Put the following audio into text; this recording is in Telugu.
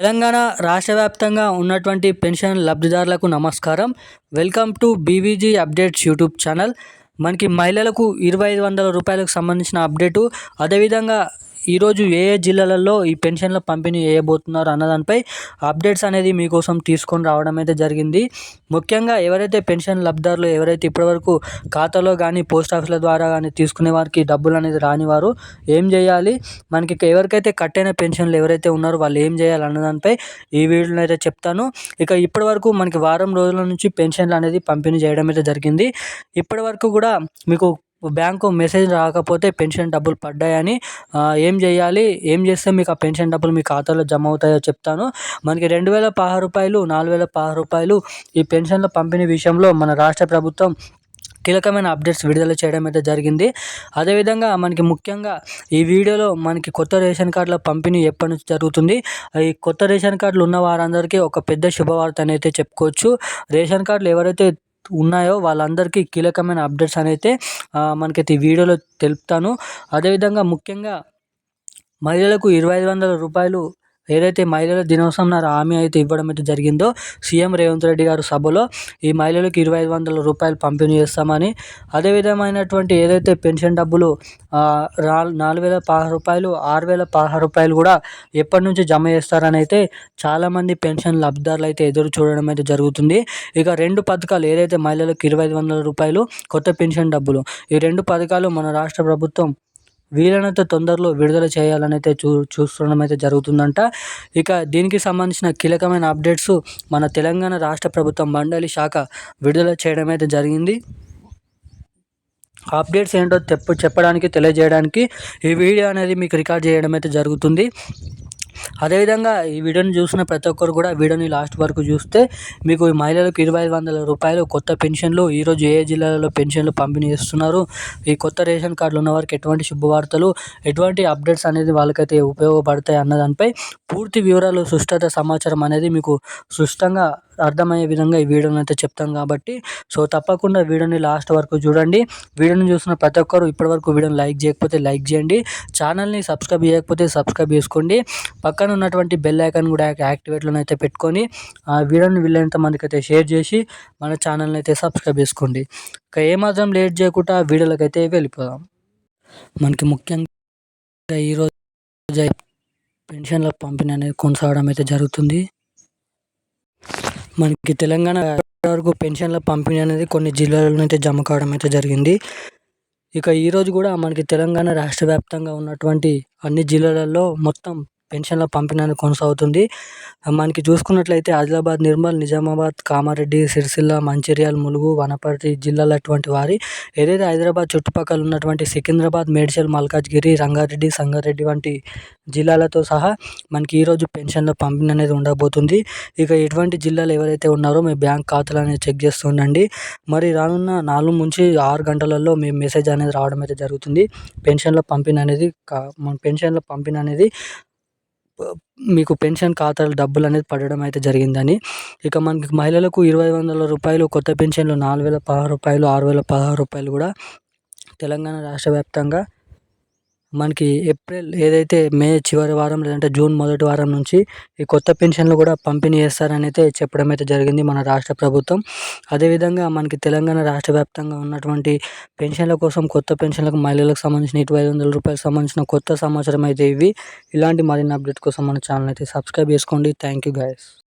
తెలంగాణ రాష్ట్ర వ్యాప్తంగా ఉన్నటువంటి పెన్షన్ లబ్ధిదారులకు నమస్కారం. Welcome to BVG updates YouTube channel. మనకి మహిళలకు ఇరవై ఐదు వందల రూపాయలకు సంబంధించిన అప్డేటు. అదేవిధంగా ఈరోజు ఏ ఏ జిల్లాలలో ఈ పెన్షన్ల పంపిణీ చేయబోతున్నారు అన్నదానిపై అప్డేట్స్ అనేది మీకోసం తీసుకొని రావడం అయితే జరిగింది. ముఖ్యంగా ఎవరైతే పెన్షన్ లబ్ధారులు ఎవరైతే ఇప్పటివరకు ఖాతాలో కానీ పోస్ట్ ఆఫీసుల ద్వారా కానీ తీసుకునే వారికి డబ్బులు అనేది రానివారు ఏం చేయాలి? మనకి ఎవరికైతే కట్టైన పెన్షన్లు ఎవరైతే ఉన్నారో వాళ్ళు ఏం చేయాలి అన్నదానిపై ఈ వీడియోలో అయితే చెప్తాను. ఇక ఇప్పటివరకు మనకి వారం రోజుల నుంచి పెన్షన్లు అనేది పంపిణీ చేయడం అయితే జరిగింది. ఇప్పటివరకు కూడా మీకు బ్యాంకు మెసేజ్ రాకపోతే పెన్షన్ డబ్బులు పడ్డాయని ఏం చేయాలి? ఏం చేస్తే మీకు ఆ పెన్షన్ డబ్బులు మీ ఖాతాలో జమ అవుతాయో చెప్తాను. మనకి రెండు వేల పదహారు రూపాయలు నాలుగు వేల పదహారు రూపాయలు ఈ పెన్షన్ల పంపిణీ విషయంలో మన రాష్ట్ర ప్రభుత్వం కీలకమైన అప్డేట్స్ విడుదల చేయడం అయితే జరిగింది. అదేవిధంగా మనకి ముఖ్యంగా ఈ వీడియోలో మనకి కొత్త రేషన్ కార్డుల పంపిణీ ఎప్పటి నుంచి జరుగుతుంది? ఈ కొత్త రేషన్ కార్డులు ఉన్న వారందరికీ ఒక పెద్ద శుభవార్త అయితే చెప్పుకోవచ్చు. రేషన్ కార్డులు ఎవరైతే ఉన్నాయో వాళ్ళందరికీ కీలకమైన అప్డేట్స్ అనైతే మనకైతే ఈ వీడియోలో తెలుపుతాను. అదేవిధంగా ముఖ్యంగా మహిళలకు ఇరవై ఐదు వందల రూపాయలు ఏదైతే మహిళల దినోత్సవం నాడు హామీ అయితే ఇవ్వడం అయితే జరిగిందో సీఎం రేవంత్ రెడ్డి గారు సభలో ఈ మహిళలకు ఇరవై ఐదు వందల రూపాయలు పంపిణీ చేస్తామని. అదే విధమైనటువంటి ఏదైతే పెన్షన్ డబ్బులు నాలుగు వేల పదహారు రూపాయలు ఆరు వేల పదహారు రూపాయలు కూడా ఎప్పటి నుంచి జమ చేస్తారని అయితే చాలామంది పెన్షన్ లబ్ధిదారులు అయితే ఎదురు చూడడం అయితే జరుగుతుంది. ఇక రెండు పథకాలు ఏదైతే మహిళలకు ఇరవై ఐదు వందల రూపాయలు కొత్త పెన్షన్ డబ్బులు ఈ రెండు పథకాలు మన రాష్ట్ర ప్రభుత్వం వీలైనంత తొందరలో విడుదల చేయాలని అయితే చూ చూస్తుండడం అయితే జరుగుతుందంట. ఇక దీనికి సంబంధించిన కీలకమైన అప్డేట్స్ మన తెలంగాణ రాష్ట్ర ప్రభుత్వం మండలి శాఖ విడుదల చేయడం అయితే జరిగింది. అప్డేట్స్ ఏంటో చెప్ప చెప్పడానికి తెలియజేయడానికి ఈ వీడియో అనేది మీకు రికార్డ్ చేయడం అయితే జరుగుతుంది. అదేవిధంగా ఈ వీడియోని చూసిన ప్రతి ఒక్కరు కూడా వీడియోని లాస్ట్ వరకు చూస్తే మీకు ఈ మహిళలకు ఇరవై ఐదు వందల రూపాయలు కొత్త పెన్షన్లు ఈరోజు ఏ జిల్లాలలో పెన్షన్లు పంపిణీ చేస్తున్నారు ఈ కొత్త రేషన్ కార్డులు ఉన్న వారికి ఎటువంటి శుభవార్తలు ఎటువంటి అప్డేట్స్ అనేది వాళ్ళకైతే ఉపయోగపడతాయి అన్న దానిపై పూర్తి వివరాలు సుష్టత సమాచారం అనేది మీకు సుష్టంగా అర్థమయ్యే విధంగా ఈ వీడియోని అయితే చెప్తాం కాబట్టి సో తప్పకుండా వీడియోని లాస్ట్ వరకు చూడండి. వీడియోని చూసిన ప్రతి ఒక్కరు ఇప్పటివరకు వీడియోని లైక్ చేయకపోతే లైక్ చేయండి. ఛానల్ని సబ్స్క్రైబ్ చేయకపోతే సబ్స్క్రైబ్ చేసుకోండి. పక్కన ఉన్నటువంటి బెల్ ఐకాన్ కూడా యాక్టివేట్లో అయితే పెట్టుకొని ఆ వీడియోని వీళ్ళంత మందికి అయితే షేర్ చేసి మన ఛానల్ని అయితే సబ్స్క్రైబ్ చేసుకోండి. ఇక ఏమాత్రం లేట్ చేయకుండా వీడియోలోకి అయితే వెళ్ళిపోదాం. మనకి ముఖ్యంగా ఈరోజు పెన్షన్ల పంపిణీ అనేది కొనసాగడం అయితే జరుగుతుంది. మనకి తెలంగాణ వరకు పెన్షన్ల పంపిణీ అనేది కొన్ని జిల్లాలలో అయితే జమ కావడం అయితే జరిగింది. ఇక ఈరోజు కూడా మనకి తెలంగాణ రాష్ట్ర వ్యాప్తంగా ఉన్నటువంటి అన్ని జిల్లాలలో మొత్తం పెన్షన్ల పంపిణీ కొనసాగుతుంది. మనకి చూసుకున్నట్లయితే ఆదిలాబాద్ నిర్మల్ నిజామాబాద్ కామారెడ్డి సిరిసిల్ల మంచిర్యాల ములుగు వనపర్తి జిల్లాల అటువంటి వారి ఏదైతే హైదరాబాద్ చుట్టుపక్కల ఉన్నటువంటి సికింద్రాబాద్ మేడ్చల్ మల్కాజ్గిరి రంగారెడ్డి సంగారెడ్డి వంటి జిల్లాలతో సహా మనకి ఈరోజు పెన్షన్ల పంపిణీ అనేది ఉండబోతుంది. ఇక ఎటువంటి జిల్లాలు ఎవరైతే ఉన్నారో మీ బ్యాంక్ ఖాతాలు అనేది చెక్ చేస్తూ ఉండండి. మరి రానున్న నాలుగు నుంచి ఆరు గంటలలో మీ మెసేజ్ అనేది రావడం అయితే జరుగుతుంది. పెన్షన్ల పంపిణీ అనేది పెన్షన్ల పంపిణీ అనేది మీకు పెన్షన్ ఖాతాలో డబ్బులు అనేది పడడం అయితే జరిగిందని. ఇక మనకి మహిళలకు ఇరవై వందల రూపాయలు కొత్త పెన్షన్లు నాలుగు వేల పదహారు రూపాయలు ఆరు వేల పదహారు రూపాయలు కూడా తెలంగాణ రాష్ట్ర వ్యాప్తంగా మనకి ఏప్రిల్ ఏదైతే మే చివరి వారం లేదంటే జూన్ మొదటి వారం నుంచి ఈ కొత్త పెన్షన్లు కూడా పంపిణీ చేస్తారని అయితే చెప్పడం అయితే జరిగింది మన రాష్ట్ర ప్రభుత్వం. అదేవిధంగా మనకి తెలంగాణ రాష్ట్ర వ్యాప్తంగా ఉన్నటువంటి పెన్షన్ల కోసం కొత్త పెన్షన్లకు మహిళలకు సంబంధించిన ఇరవై ఐదు వందల రూపాయలకు సంబంధించిన కొత్త సమాచారం అయితే ఇవి. ఇలాంటి మరిన్ని అప్డేట్ కోసం మన ఛానల్ అయితే సబ్స్క్రైబ్ చేసుకోండి. Thank you guys.